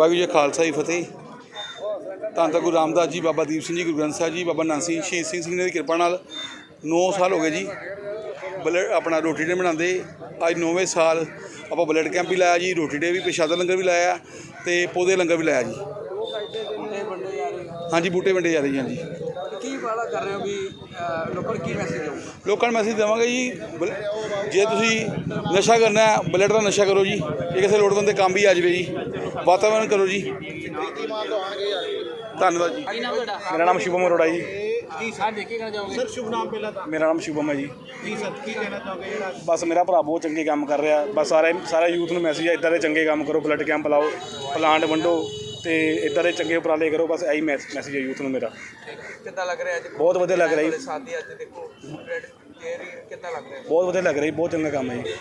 ਵਾਹਿਗੁਰੂ ਜੀ ਖਾਲਸਾ ਜੀ ਫਤਿਹ। ਧੰਨ ਧੰਨ ਗੁਰੂ ਰਾਮਦਾਸ ਜੀ, ਬਾਬਾ ਦੀਪ ਸਿੰਘ ਜੀ, ਗੁਰੂ ਗ੍ਰੰਥ ਸਾਹਿਬ ਜੀ, ਬਾਬਾ ਨਾਨਕ ਸਿੰਘ ਸ਼ਹੀਦ ਸਿੰਘ ਸਿੰਘ ਦੀ ਕਿਰਪਾ ਨਾਲ 9 ਸਾਲ ਹੋ ਗਏ ਜੀ। ਬਲੱਡ ਆਪਣਾ ਰੋਟੀ ਡੇ ਬਣਾਉਂਦੇ, ਅੱਜ 9ਵੇਂ ਸਾਲ ਆਪਾਂ ਬਲੱਡ ਕੈਂਪ ਵੀ ਲਾਇਆ ਜੀ, ਰੋਟੀ ਡੇ ਵੀ, ਪ੍ਰਸ਼ਾਦਾ ਲੰਗਰ ਵੀ ਲਾਇਆ ਤੇ ਪੌਦੇ ਲੰਗਰ ਵੀ ਲਾਇਆ ਜੀ। ਹਾਂਜੀ, ਬੂਟੇ ਵੰਡੇ ਜਾ ਰਹੇ ਜੀ, ਹਾਂਜੀ। ਕੀ ਵਾਲਾ ਕਰ ਰਹੇ ਹੋ ਵੀ ਲੋਕਾਂ ਨੂੰ ਕੀ ਮੈਸੇਜ ਦਿਓ ਲੋਕਾਂ ਨੂੰ ਮੈਸੇਜ ਦੇਵਾਂਗੇ ਜੀ ਬਲ- ਜੇ ਤੁਸੀਂ ਨਸ਼ਾ ਕਰਨਾ ਹੈ ਬਲੱਡ ਦਾ ਨਸ਼ਾ ਕਰੋ ਜੀ ਇਹ ਕਿਸੇ ਲੋੜਵੰਦ ਦੇ ਕੰਮ ਵੀ ਆ ਜਾਵੇ ਜੀ। ਵਾਤਾਵਰਣ ਕਰੋ ਜੀ। ਧੰਨਵਾਦ ਜੀ। ਕੀ ਨਾਮ ਤੁਹਾਡਾ? ਮੇਰਾ ਨਾਮ ਸ਼ੁਭਮ ਅਰੋੜਾ ਜੀ। ਜੀ ਸਾਹ ਦੇ ਕੇ ਕਹਿਣਾ ਚਾਹੋਗੇ? ਸਰ ਸ਼ੁਭ ਨਾਮ ਪਹਿਲਾਂ ਤਾਂ। ਮੇਰਾ ਨਾਮ ਸ਼ੁਭਮ ਹੈ ਜੀ। ਜੀ ਸਰ ਕੀ ਕਹਿਣਾ ਚਾਹੋਗੇ? ਜਿਹੜਾ ਬਸ ਮੇਰਾ ਭਰਾ ਬਹੁਤ ਚੰਗੇ ਕੰਮ ਕਰ ਰਿਹਾ। ਬਸ ਸਾਰੇ ਸਾਰੇ ਯੂਥ ਨੂੰ ਮੈਸੇਜ ਹੈ ਇਦਾਂ ਦੇ ਚੰਗੇ ਕੰਮ ਕਰੋ ਬਲੱਡ ਕੈਂਪ ਲਾਓ ਪਲਾਂਟ ਵੰਡੋ। ਤੇ ਇਦਾਂ ਦੇ ਚੰਗੇ ਉਪਰਾਲੇ ਕਰੋ ਬਸ ਇਹੀ ਮੈਸੇਜ ਹੈ ਯੂਥ ਨੂੰ ਮੇਰਾ। ਕਿੱਦਾਂ ਲੱਗ ਰਿਹਾ ਅੱਜ? ਬਹੁਤ ਵਧੀਆ ਲੱਗ ਰਿਹਾ ਜੀ। ਤੁਹਾਡੇ ਸਾਥੀ ਅੱਜ ਦੇਖੋ ਰੈਡ ਕੇਰੀ ਕਿੱਦਾਂ ਲੱਗ ਰਿਹਾ? ਬਹੁਤ ਵਧੀਆ ਲੱਗ ਰਿਹਾ ਜੀ ਬਹੁਤ ਚੰਗਾ ਕੰਮ ਹੈ ਜੀ।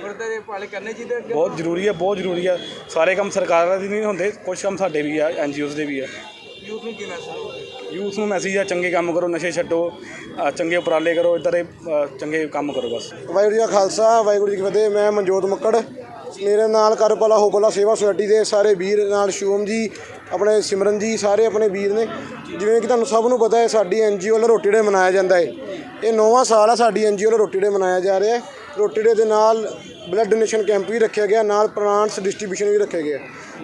ਗੁਰਦੇ ਦੇ ਪਾਲੇ ਕਰਨੇ ਚਾਹੀਦੇ ਅੱਗੇ? ਬਹੁਤ ਜ਼ਰੂਰੀ ਹੈ ਬਹੁਤ ਜ਼ਰੂਰੀ ਹੈ। ਸਾਰੇ ਕੰਮ ਸਰਕਾਰਾਂ ਦੇ ਨਹੀਂ ਹੁੰਦੇ ਕੁਝ ਕੰਮ ਸਾਡੇ ਵੀ ਆ ਐਨਜੀਓਜ਼ ਦੇ ਵੀ ਆ। ਯੂਥ ਨੂੰ ਕੀ ਮੈਸੇਜ ਯੂਥ ਨੂੰ ਮੈਸੇਜ ਹੈ ਚੰਗੇ ਕੰਮ ਕਰੋ ਨਸ਼ੇ ਛੱਡੋ ਚੰਗੇ ਉਪਰਾਲੇ ਕਰੋ ਇਦਾਂ ਦੇ ਚੰਗੇ ਕੰਮ ਕਰੋ ਬਸ। ਵਾਹਿਗੁਰੂ ਜੀ ਖਾਲਸਾ ਵਾਹਿਗੁਰੂ ਜੀ ਕੀ ਫਤਿਹ ਮੈਂ ਮਨਜੋਤ ਮੱਕੜ। ਮੇਰੇ ਨਾਲ ਕਰਪਲਾ, ਹੋਪਲਾ ਸੇਵਾ ਸੁਸਾਇਟੀ ਦੇ ਸਾਰੇ ਵੀਰ ਨਾਲ ਸ਼ੂਮ ਜੀ, ਆਪਣੇ ਸਿਮਰਨ ਜੀ, ਸਾਰੇ ਆਪਣੇ ਵੀਰ ਨੇ। ਜਿਵੇਂ ਕਿ ਤੁਹਾਨੂੰ ਸਭ ਨੂੰ ਪਤਾ ਹੈ, ਸਾਡੀ ਐਨਜੀਓ ਵੱਲੋਂ ਰੋਟੀ ਡੇ ਮਨਾਇਆ ਜਾਂਦਾ ਹੈ। ਇਹ ਨੌਵਾਂ ਸਾਲ ਆ ਸਾਡੀ ਐਨਜੀਓ ਵੱਲੋਂ ਰੋਟੀ ਡੇ ਮਨਾਇਆ ਜਾ ਰਿਹਾ ਹੈ। ਰੋਟੀ ਡੇ ਦੇ ਨਾਲ ਬਲੱਡ ਡੋਨੇਸ਼ਨ ਕੈਂਪ ਵੀ ਰੱਖਿਆ ਗਿਆ, ਨਾਲ ਪ੍ਰਾਂਟਸ ਡਿਸਟ੍ਰੀਬਿਊਸ਼ਨ ਵੀ ਰੱਖਿਆ ਗਿਆ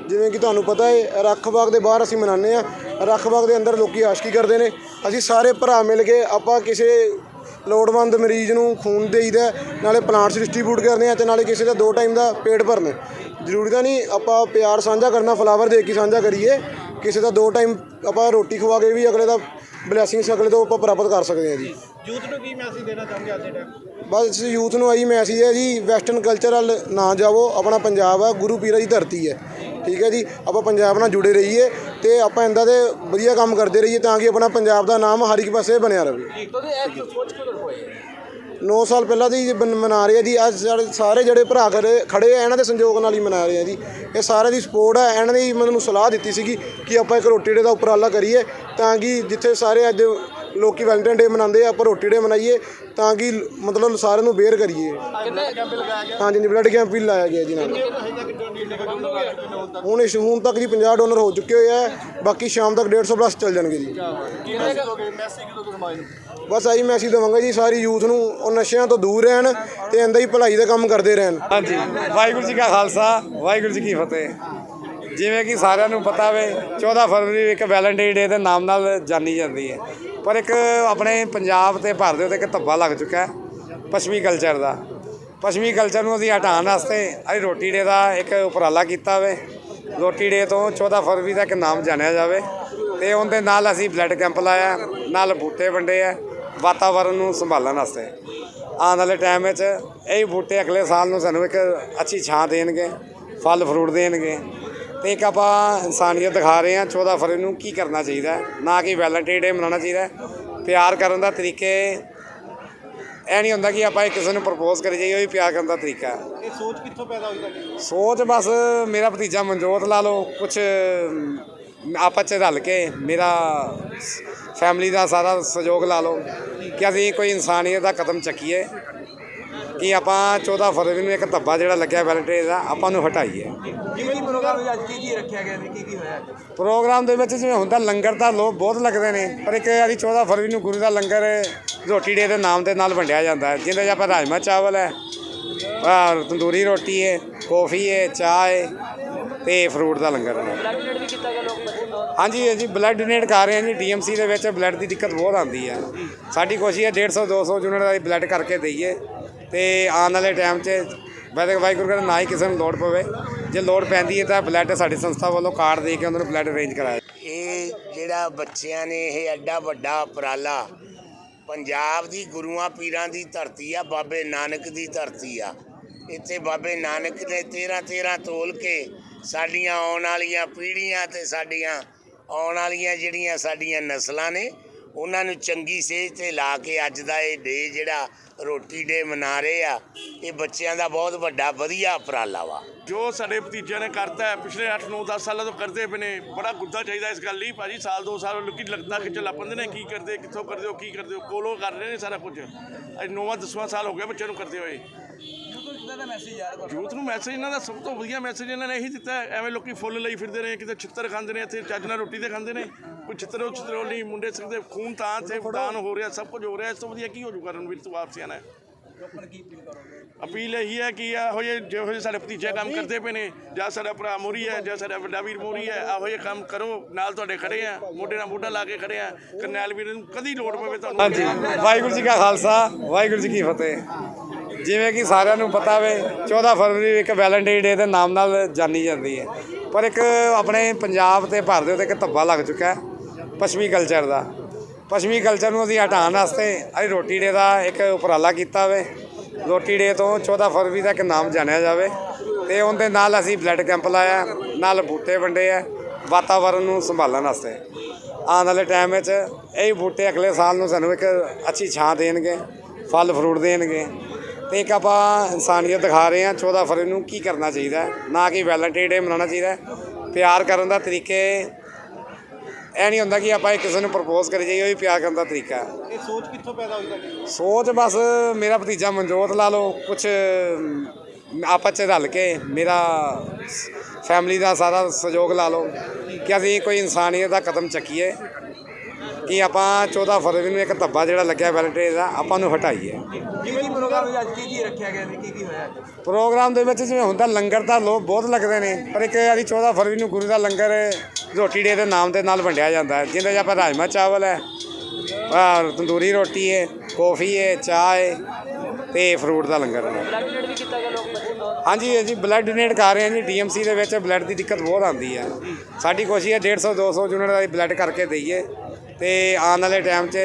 ਜਿਵੇਂ ਕਿ ਤੁਹਾਨੂੰ ਪਤਾ ਹੈ, ਰੱਖ ਬਾਗ ਦੇ ਬਾਹਰ ਅਸੀਂ ਮਨਾਉਂਦੇ ਆ ਰੱਖ ਬਾਗ ਦੇ ਅੰਦਰ ਲੋਕੀ ਆਸ਼ਕੀ ਕਰਦੇ ਨੇ। ਅਸੀਂ ਸਾਰੇ ਭਰਾ ਮਿਲ ਕੇ ਆਪਾਂ ਕਿਸੇ ਲੋੜਵੰਦ ਮਰੀਜ਼ ਨੂੰ ਖੂਨ ਦੇਈਦਾ ਨਾਲੇ ਪਲਾਂਟਸ ਡਿਸਟ੍ਰੀਬਿਊਟ ਕਰਦੇ ਆ ਤੇ ਨਾਲੇ ਕਿਸੇ ਦਾ ਦੋ ਟਾਈਮ ਦਾ ਪੇਟ ਭਰਨਾ ਜ਼ਰੂਰੀ ਤਾਂ ਨਹੀਂ ਆਪਾਂ ਪਿਆਰ ਸਾਂਝਾ ਕਰਨਾ ਫਲਾਵਰ ਦੇ ਕੇ ਸਾਂਝਾ ਕਰੀਏ, ਕਿਸੇ ਦਾ ਦੋ ਟਾਈਮ ਆਪਾਂ ਰੋਟੀ ਖਵਾ ਕੇ ਵੀ ਅਗਲੇ ਦਾ ਬਲੇਸਿੰਗਸ ਅਗਲੇ ਤੋਂ ਆਪਾਂ ਪ੍ਰਾਪਤ ਕਰ ਸਕਦੇ ਹਾਂ ਜੀ। ਯੂਥ ਨੂੰ ਕੀ ਮੈਸੇਜ ਦੇਣਾ ਚਾਹੋਗੇ ਅੱਜ ਦੇ ਟਾਈਮ ਬਸ ਯੂਥ ਨੂੰ ਆਹੀ ਮੈਸੇਜ ਹੈ ਜੀ ਵੈਸਟਰਨ ਕਲਚਰਲ ਨਾ ਜਾਵੋ ਆਪਣਾ ਪੰਜਾਬ ਆ ਗੁਰੂ ਪੀਰਾਂ ਦੀ ਧਰਤੀ ਹੈ। ਠੀਕ ਹੈ ਜੀ ਆਪਾਂ ਪੰਜਾਬ ਨਾਲ ਜੁੜੇ ਰਹੀਏ ਤੇ ਆਪਾਂ ਇੰਦਾ ਦੇ ਵਧੀਆ ਕੰਮ ਕਰਦੇ ਰਹੀਏ ਤਾਂ ਕਿ ਆਪਣਾ ਪੰਜਾਬ ਦਾ ਨਾਮ ਹਰ ਇੱਕ ਪਾਸੇ ਬਣਿਆ ਰਹੇ। ਤੋਂ 9 ਸਾਲ ਪਹਿਲਾਂ ਦੀ ਬਨ- ਮਨਾ ਰਹੇ ਆ ਜੀ। ਅੱਜ ਸਾਡੇ ਸਾਰੇ ਜਿਹੜੇ ਭਰਾ ਖੜੇ ਖੜੇ ਆ, ਇਹਨਾਂ ਦੇ ਸੰਯੋਗ ਨਾਲ ਹੀ ਮਨਾ ਰਹੇ ਆ ਜੀ। ਇਹ ਸਾਰਿਆਂ ਦੀ ਸਪੋਰਟ ਹੈ ਇਹਨਾਂ ਨੇ ਮੈਨੂੰ ਸਲਾਹ ਦਿੱਤੀ ਸੀਗੀ ਕਿ ਆਪਾਂ ਇੱਕ ਰੋਟੀ ਡੇ ਦਾ ਉਪਰਾਲਾ ਕਰੀਏ ਤਾਂ ਕਿ ਜਿੱਥੇ ਸਾਰੇ ਅੱਜ ਲੋਕੀ ਵੈਲੈਂਟਾਈਨ ਡੇ ਮਨਾਉਂਦੇ ਆ ਆਪਾਂ ਰੋਟੀ ਡੇ ਮਨਾਈਏ ਤਾਂ ਕਿ ਮਤਲਬ ਸਾਰਿਆਂ ਨੂੰ ਬੇਅਰ ਕਰੀਏ। ਹਾਂਜੀ ਜੀ ਬਲੱਡ ਕੈਂਪ ਵੀ ਲਾਇਆ ਗਿਆ ਜੀ ਨਾਲ। ਹੁਣ ਇਸ ਹੁਣ ਤੱਕ ਜੀ 50 ਡੋਨਰ ਹੋ ਚੁੱਕੇ ਹੋਏ ਆ ਬਾਕੀ ਸ਼ਾਮ ਤੱਕ 150 ਪਲੱਸ ਚੱਲ ਜਾਣਗੇ ਜੀ। ਬਸ ਆਹੀ ਮੈਸੇਜ ਦਵਾਂਗਾ ਜੀ ਸਾਰੀ ਯੂਥ ਨੂੰ ਉਹ ਨਸ਼ਿਆਂ ਤੋਂ ਦੂਰ ਰਹਿਣ ਤੇ ਇੰਦਾ ਹੀ ਭਲਾਈ ਦਾ ਕੰਮ ਕਰਦੇ ਰਹਿਣ। ਹਾਂਜੀ ਵਾਹਿਗੁਰੂ ਜੀ ਕਾ ਖਾਲਸਾ ਵਾਹਿਗੁਰੂ ਜੀ ਕੀ ਫਤਿਹ। ਜਿਵੇਂ ਕਿ ਸਾਰਿਆਂ ਨੂੰ ਪਤਾ ਵੇ 14 ਫਰਵਰੀ ਇੱਕ ਵੈਲੈਂਟਾਈਨ ਡੇ ਦੇ ਨਾਮ ਨਾਲ ਜਾਣੀ ਜਾਂਦੀ ਹੈ। ਪਰ ਇੱਕ ਆਪਣੇ ਪੰਜਾਬ ਤੇ ਭਾਰਤ ਦੇ ਉੱਤੇ ਇੱਕ ਧੱਬਾ ਲੱਗ ਚੁੱਕਾ ਹੈ, ਪੱਛਮੀ ਕਲਚਰ ਦਾ। ਪੱਛਮੀ ਕਲਚਰ ਨੂੰ ਅਸੀਂ ਹਟਾਉਣ ਵਾਸਤੇ ਅਸੀਂ ਰੋਟੀ ਡੇ ਦਾ ਇੱਕ ਉਪਰਾਲਾ ਕੀਤਾ ਵੇ। ਰੋਟੀ ਡੇ ਤੋਂ 14 ਫਰਵਰੀ ਦਾ ਇੱਕ ਨਾਮ ਜਾਣਿਆ ਜਾਵੇ ਤੇ ਉਹਦੇ ਨਾਲ ਅਸੀਂ ਬਲੱਡ ਕੈਂਪ ਲਾਇਆ, ਨਾਲ ਬੂਟੇ ਵੰਡੇ ਆ, ਵਾਤਾਵਰਨ ਨੂੰ ਸੰਭਾਲਣ ਵਾਸਤੇ। ਆਉਣ ਵਾਲੇ ਟਾਈਮ ਵਿੱਚ ਇਹ ਬੂਟੇ ਅਗਲੇ ਸਾਲ ਨੂੰ ਸਾਨੂੰ ਇੱਕ ਅੱਛੀ ਛਾਂ ਦੇਣਗੇ, ਫਲ ਫਰੂਟ ਦੇਣਗੇ। ਤੇ ਇੱਕ ਆਪਾਂ ਇਨਸਾਨੀਅਤ ਦਿਖਾ ਰਹੇ ਹਾਂ 14 ਫਰਵਰੀ ਨੂੰ ਕੀ ਕਰਨਾ ਚਾਹੀਦਾ। ਨਾ ਕਿ ਵੈਲੈਂਟਾਈਨ ਡੇ ਮਨਾਉਣਾ ਚਾਹੀਦਾ। ਪਿਆਰ ਕਰਨ ਦਾ ਤਰੀਕੇ ਇਹ ਨਹੀਂ ਹੁੰਦਾ ਕਿ ਆਪਾਂ ਕਿਸੇ ਨੂੰ ਪ੍ਰਪੋਜ਼ ਕਰੀ ਜਾਈਏ ਉਹ ਵੀ ਪਿਆਰ ਕਰਨ ਦਾ ਤਰੀਕਾ ਹੈ ਇਹ ਸੋਚ ਕਿੱਥੋਂ ਪੈਦਾ ਹੋਈ ਤੁਹਾਡੀ ਸੋਚ ਬਸ ਮੇਰਾ ਭਤੀਜਾ ਮਨਜੋਤ ਲਾ ਲਓ ਕੁਝ ਆਪਸ ਚ ਰਲ ਕੇ ਮੇਰਾ ਫੈਮਿਲੀ ਦਾ ਸਾਰਾ ਸਹਿਯੋਗ ਲਾ ਲਓ ਕਿ ਅਸੀਂ ਕੋਈ ਇਨਸਾਨੀਅਤ ਦਾ ਕਦਮ ਚੱਕੀਏ ਕਿ ਆਪਾਂ 14 ਫਰਵਰੀ ਨੂੰ ਇੱਕ ਧੱਬਾ ਜਿਹੜਾ ਲੱਗਿਆ ਵੈਲੈਂਟਾਈਨ ਦਾ ਆਪਾਂ ਨੂੰ ਹਟਾਈਏ। ਕਿਵੇਂ ਦੀ ਪ੍ਰੋਗਰਾਮ ਵਿੱਚ ਅੱਜ ਕੀ ਕੀ ਰੱਖਿਆ ਗਿਆ ਤੇ ਕੀ ਕੀ ਹੋਇਆ ਅੱਜ? ਪ੍ਰੋਗਰਾਮ ਦੇ ਵਿੱਚ ਜਿਵੇਂ ਹੁੰਦਾ ਲੰਗਰ ਤਾਂ ਲੋਕ ਬਹੁਤ ਲੱਗਦੇ ਨੇ ਪਰ ਇੱਕ ਵਾਰੀ 14 ਫਰਵਰੀ ਨੂੰ ਗੁਰੂ ਦਾ ਲੰਗਰ ਰੋਟੀ ਡੇ ਦੇ ਨਾਮ ਦੇ ਨਾਲ ਵੰਡਿਆ ਜਾਂਦਾ ਹੈ ਜਿਹਦੇ 'ਚ ਆਪਾਂ ਰਾਜਮਾ ਚਾਵਲ ਹੈ ਆਹ ਤੰਦੂਰੀ ਰੋਟੀ ਹੈ ਕੌਫੀ ਹੈ ਚਾਹ ਹੈ ਤੇ ਫਰੂਟ ਦਾ ਲੰਗਰ ਹੈ। ਹਾਂਜੀ ਹਾਂਜੀ ਬਲੱਡ ਡੋਨੇਟ ਕਰ ਰਹੇ ਹਾਂ ਜੀ ਡੀਐਮਸੀ ਦੇ ਵਿੱਚ ਬਲੱਡ ਦੀ ਦਿੱਕਤ ਬਹੁਤ ਆਉਂਦੀ ਹੈ। ਸਾਡੀ ਕੋਸ਼ਿਸ਼ ਹੈ 150 200 ਯੂਨਿਟ ਦਾ ਬਲੱਡ ਕਰਕੇ ਦਈਏ। ਤੇ ਆਉਣ ਵਾਲੇ ਟਾਈਮ 'ਚ ਵੈਸੇ ਵਾਹਿਗੁਰੂ ਕਰੇ ਨਾ ਹੀ ਕਿਸੇ ਨੂੰ ਲੋੜ ਪਵੇ। ਜੇ ਲੋੜ ਪੈਂਦੀ ਹੈ ਤਾਂ ਬਲੱਡ ਸਾਡੀ ਸੰਸਥਾ ਵੱਲੋਂ ਕਾਰਡ ਦੇ ਕੇ ਉਹਨਾਂ ਨੂੰ ਬਲੱਡ ਅਰੇਂਜ ਕਰਾਇਆ ਇਹ ਜਿਹੜਾ ਬੱਚਿਆਂ ਨੇ ਇਹ ਐਡਾ ਵੱਡਾ ਉਪਰਾਲਾ, ਪੰਜਾਬ ਦੀ ਗੁਰੂਆਂ ਪੀਰਾਂ ਦੀ ਧਰਤੀ ਆ, ਬਾਬੇ ਨਾਨਕ ਦੀ ਧਰਤੀ ਆ। ਇੱਥੇ ਬਾਬੇ ਨਾਨਕ ਨੇ 13 13 ਤੋਲ ਕੇ ਸਾਡੀਆਂ ਆਉਣ ਵਾਲੀਆਂ ਪੀੜ੍ਹੀਆਂ ਤੇ ਸਾਡੀਆਂ ਆਉਣ ਵਾਲੀਆਂ ਜਿਹੜੀਆਂ ਸਾਡੀਆਂ ਨਸਲਾਂ ਨੇ ਉਹਨਾਂ ਨੂੰ ਚੰਗੀ ਸੇਧ ਤੇ ਲਾ ਕੇ ਅੱਜ ਦਾ ਇਹ ਡੇ ਜਿਹੜਾ ਰੋਟੀ ਡੇ ਮਨਾ ਰਹੇ ਆ, ਇਹ ਬੱਚਿਆਂ ਦਾ ਬਹੁਤ ਵੱਡਾ ਵਧੀਆ ਉਪਰਾਲਾ ਵਾ। ਜੋ ਸਾਡੇ ਭਤੀਜਿਆਂ ਨੇ ਕਰਤਾ ਹੈ, ਪਿਛਲੇ 8 9 10 ਸਾਲਾਂ ਤੋਂ ਕਰਦੇ ਪਏ ਨੇ, ਬੜਾ ਗੁੱਦਾ ਚਾਹੀਦਾ ਇਸ ਗੱਲ ਲਈ। ਭਾਜੀ, ਸਾਲ, ਦੋ ਸਾਲ, ਲੋਕੀ ਲੱਗਦਾ ਕਿ ਚੱਲ ਆਪੰਦੇ ਨੇ, ਕੀ ਕਰਦੇ, ਕਿੱਥੋਂ ਕਰਦੇ ਹੋ, ਕੀ ਕਰਦੇ ਹੋ, ਕੋਲੋਂ ਕਰ ਰਹੇ ਨੇ ਸਾਰਾ ਕੁਝ। ਅੱਜ ਨੌਵਾਂ, ਦਸਵਾਂ ਸਾਲ ਹੋ ਗਿਆ ਬੱਚਿਆਂ ਨੂੰ ਕਰਦੇ ਹੋਏ। ਦਾ ਮੈਸੇਜ ਯਾਰ ਯੂਥ ਨੂੰ ਮੈਸੇਜ ਇਹਨਾਂ ਦਾ ਸਭ ਤੋਂ ਵਧੀਆ ਮੈਸੇਜ ਇਹਨਾਂ ਨੇ ਇਹੀ ਦਿੱਤਾ ਹੈ। ਐਵੇਂ ਲੋਕੀ ਫੁੱਲ ਲਈ ਫਿਰਦੇ ਨੇ ਕਿਤੇ ਛਿੱਤਰ ਖਾਂਦੇ ਨੇ ਇੱਥੇ ਚੱਜ ਨਾਲ ਰੋਟੀ ਤੇ ਖਾਂਦੇ ਨੇ ਕੋਈ ਛਿੱਤਰੋ ਛਿੱਤਰੋ ਨਹੀਂ ਮੁੰਡੇ ਸਿੱਖਦੇ ਖੂਨ ਤਾਂ ਤੇ ਦਾਨ ਹੋ ਰਿਹਾ ਸਭ ਕੁਝ ਹੋ ਰਿਹਾ ਇਸ ਤੋਂ ਵਧੀਆ ਕੀ ਹੋ ਜੂਗਾ ਰਣਵੀਰ ਤੋਂ ਵਾਪਸ ਆਣਾ ਲੋਕਾਂ ਨੂੰ ਕੀ ਅਪੀਲ ਕਰੋਗੇ? ਅਪੀਲ ਇਹੀ ਹੈ ਕਿ ਇਹੋ ਜਿਹੇ ਜਿਹੋ ਜਿਹੇ ਸਾਡੇ ਭਤੀਜੇ ਕੰਮ ਕਰਦੇ ਪਏ ਨੇ ਜਾਂ ਸਾਡਾ ਭਰਾ ਮੋਰੀ ਹੈ ਜਾਂ ਸਾਡਾ ਵੱਡਾ ਵੀਰ ਮੋਰੀ ਹੈ ਇਹੋ ਜਿਹੇ ਕੰਮ ਕਰੋ ਨਾਲ ਤੁਹਾਡੇ ਖੜੇ ਆ ਮੋਢੇ ਨਾਲ ਮੋਢਾ ਲਾ ਕੇ ਖੜੇ ਆ ਕਰਨੈਲ ਵੀਰ ਨੂੰ ਕਦੀ ਲੋੜ ਪਵੇ ਤੁਹਾਨੂੰ ਹਾਂਜੀ ਵਾਹਿਗੁਰੂ ਜੀ ਕਾ ਖਾਲਸਾ ਵਾਹਿਗੁਰੂ ਜੀ ਕੀ ਫਤਿਹ। ਜਿਵੇਂ ਕਿ ਸਾਰਿਆਂ ਨੂੰ ਪਤਾ ਵੇ 14 ਫਰਵਰੀ ਇੱਕ ਵੈਲੈਂਟਾਈਨ ਡੇ ਦੇ ਨਾਮ ਨਾਲ ਜਾਣੀ ਜਾਂਦੀ ਹੈ। ਪਰ ਇੱਕ ਆਪਣੇ ਪੰਜਾਬ ਤੇ ਭਾਰਤ ਦੇ ਉੱਤੇ ਇੱਕ ਧੱਬਾ ਲੱਗ ਚੁੱਕਾ ਹੈ, ਪੱਛਮੀ ਕਲਚਰ ਦਾ। ਪੱਛਮੀ ਕਲਚਰ ਨੂੰ ਅਸੀਂ ਹਟਾਉਣ ਵਾਸਤੇ ਅਸੀਂ ਰੋਟੀ ਡੇ ਦਾ ਇੱਕ ਉਪਰਾਲਾ ਕੀਤਾ ਵੇ। ਰੋਟੀ ਡੇ ਤੋਂ 14 ਫਰਵਰੀ ਦਾ ਇੱਕ ਨਾਮ ਜਾਣਿਆ ਜਾਵੇ ਤੇ ਉਹਦੇ ਨਾਲ ਅਸੀਂ ਬਲੱਡ ਕੈਂਪ ਲਾਇਆ, ਨਾਲ ਬੂਟੇ ਵੰਡੇ ਆ, ਵਾਤਾਵਰਨ ਨੂੰ ਸੰਭਾਲਣ ਵਾਸਤੇ। ਆਉਣ ਵਾਲੇ ਟਾਈਮ ਵਿੱਚ ਇਹ ਬੂਟੇ ਅਗਲੇ ਸਾਲ ਨੂੰ ਸਾਨੂੰ ਇੱਕ ਅੱਛੀ ਛਾਂ ਦੇਣਗੇ, ਫਲ ਫਰੂਟ ਦੇਣਗੇ। ਤੇ ਇੱਕ ਆਪਾਂ ਇਨਸਾਨੀਅਤ ਦਿਖਾ ਰਹੇ ਹਾਂ 14 ਫਰਵਰੀ ਨੂੰ ਕੀ ਕਰਨਾ ਚਾਹੀਦਾ ਹੈ ਨਾ ਕਿ ਵੈਲੈਂਟਾਈਨ ਡੇ ਮਨਾਉਣਾ ਚਾਹੀਦਾ ਹੈ। ਪਿਆਰ ਕਰਨ ਦਾ ਤਰੀਕੇ ਇਹ ਨਹੀਂ ਹੁੰਦਾ ਕਿ ਆਪਾਂ ਇੱਕ ਕਿਸੇ ਨੂੰ ਪ੍ਰਪੋਜ਼ ਕਰੀ ਜਾਈਏ ਉਹ ਹੀ ਪਿਆਰ ਕਰਨ ਦਾ ਤਰੀਕਾ ਹੈ। ਇਹ ਸੋਚ ਕਿੱਥੋਂ ਪੈਦਾ ਹੋਈ ਤੁਹਾਡੀ? ਸੋਚ ਬਸ ਮੇਰਾ ਭਤੀਜਾ ਮਨਜੋਤ ਲਾ ਲਓ ਕੁਝ ਆਪਸ ਚ ਰਲ ਕੇ ਮੇਰਾ ਫੈਮਿਲੀ ਦਾ ਸਾਰਾ ਸਹਿਯੋਗ ਲਾ ਲਓ ਕਿ ਅਸੀਂ ਕੋਈ ਇਨਸਾਨੀਅਤ ਦਾ ਕਦਮ ਚੱਕੀਏ। ਕਿ ਆਪਾਂ 14 ਫਰਵਰੀ ਨੂੰ ਇੱਕ ਧੱਬਾ ਜਿਹੜਾ ਲੱਗਿਆ ਵੈਲੈਂਟਾਈਨ ਦਾ ਆਪਾਂ ਨੂੰ ਹਟਾਈਏ। ਕੀ ਕੀ ਪ੍ਰੋਗਰਾਮ ਅੱਜ ਕੀ ਕੀ ਰੱਖਿਆ ਗਿਆ ਸੀ ਕੀ ਕੀ ਹੋਇਆ ਪ੍ਰੋਗਰਾਮ ਦੇ ਵਿੱਚ ਜਿਵੇਂ ਹੁੰਦਾ ਲੰਗਰ ਤਾਂ ਲੋਕ ਬਹੁਤ ਲੱਗਦੇ ਨੇ ਪਰ ਇੱਕ ਵਾਰੀ 14 ਫਰਵਰੀ ਨੂੰ ਗੁਰੂ ਦਾ ਲੰਗਰ ਰੋਟੀ ਡੇ ਦੇ ਨਾਮ ਦੇ ਨਾਲ ਵੰਡਿਆ ਜਾਂਦਾ ਹੈ। ਜਿਹਦੇ 'ਚ ਆਪਾਂ ਰਾਜਮਾ ਚਾਵਲ ਹੈ ਆਹ ਤੰਦੂਰੀ ਰੋਟੀ ਹੈ ਕੌਫੀ ਹੈ ਚਾਹ ਹੈ ਤੇ ਫਰੂਟ ਦਾ ਲੰਗਰ ਹੈ। ਹਾਂਜੀ ਜੀ ਬਲੱਡ ਡੋਨੇਟ ਕਰ ਰਹੇ ਹਾਂ ਜੀ ਡੀਐਮਸੀ ਦੇ ਵਿੱਚ ਬਲੱਡ ਦੀ ਦਿੱਕਤ ਬਹੁਤ ਆਉਂਦੀ ਹੈ। ਸਾਡੀ ਕੋਸ਼ਿਸ਼ ਹੈ 150 200 ਯੂਨਿਟ ਦਾ ਬਲੱਡ ਕਰਕੇ ਦਈਏ। ਤੇ ਆਉਣ ਵਾਲੇ ਟਾਈਮ 'ਚ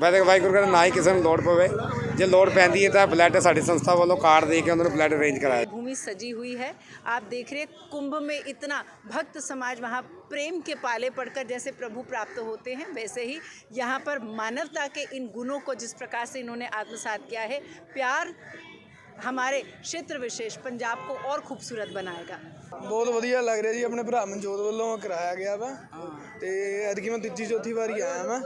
ਵੈਸੇ ਵਾਹਿਗੁਰੂ ਕਹਿੰਦਾ ਨਾ ਹੀ ਕਿਸੇ ਨੂੰ ਲੋੜ ਪਵੇ ਜੇ ਲੋੜ ਪੈਂਦੀ ਹੈ ਤਾਂ ਬਲੱਡ ਸਾਡੀ ਸੰਸਥਾ ਵੱਲੋਂ ਕਾਰਡ ਦੇ ਕੇ ਉਹਨਾਂ ਨੂੰ ਬਲੱਡ ਅਰੇਂਜ ਕਰਾਇਆ भूमि सजी हुई है आप देख रहे हैं, कुंभ में इतना भक्त समाज वहाँ प्रेम के पाले पढ़कर जैसे प्रभु प्राप्त होते हैं वैसे ही यहाँ पर मानवता के इन गुणों को जिस प्रकार से इन्होंने आत्मसात किया है प्यार हमारे क्षेत्र विशेष पंजाब को और खूबसूरत बनाएगा ਬਹੁਤ ਵਧੀਆ ਲੱਗ ਰਿਹਾ ਜੀ ਆਪਣੇ ਭਰਾ ਮਨਜੋਤ ਵੱਲੋਂ ਕਰਾਇਆ ਗਿਆ ਵਾ ਤੇ ਐਤਕੀ ਮੈਂ ਤੀਜੀ ਚੌਥੀ ਵਾਰੀ ਆਇਆ ਹਾਂ।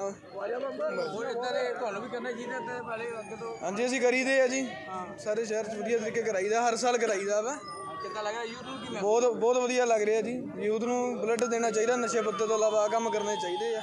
ਹੋਰ ਇਦਾਂ ਦੇ ਤੁਹਾਨੂੰ ਵੀ ਕਰਨਾ ਚਾਹੀਦਾ ਤੇ ਪਹਿਲੇ ਅੱਗੇ ਤੋਂ। ਹਾਂਜੀ ਅਸੀਂ ਕਰੀਦੇ ਆ ਜੀ। ਸਾਰੇ ਸ਼ਹਿਰ 'ਚ ਵਧੀਆ ਤਰੀਕੇ ਕਰਾਈਦਾ ਹਰ ਸਾਲ ਕਰਾਈਦਾ ਵਾ। ਕਿੱਦਾਂ ਲੱਗਾ ਯੂਥ ਨੂੰ ਕੀ ਬਹੁਤ ਬਹੁਤ ਵਧੀਆ ਲੱਗ ਰਿਹਾ ਜੀ। ਯੂਥ ਨੂੰ ਬਲੱਡ ਦੇਣਾ ਚਾਹੀਦਾ ਨਸ਼ੇ ਪੱਤੇ ਤੋਂ ਇਲਾਵਾ ਕੰਮ ਕਰਨੇ ਚਾਹੀਦੇ ਆ।